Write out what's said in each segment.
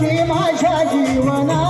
तुझी माझ्या जीवना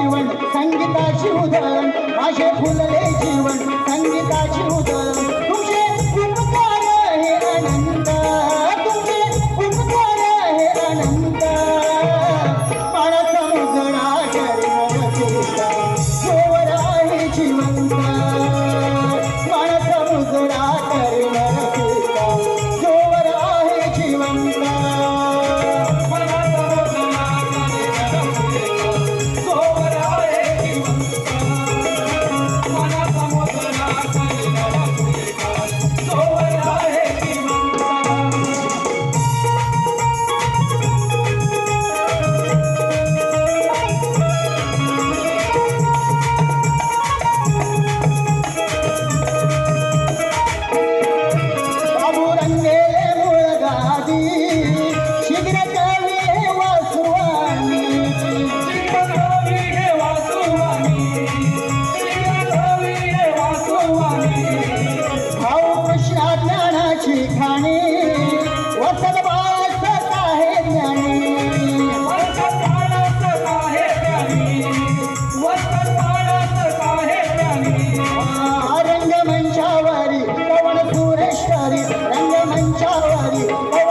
संगीताची उधळण माझे फुलले जीवन संगीताची उधळण. chawari, oh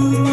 you.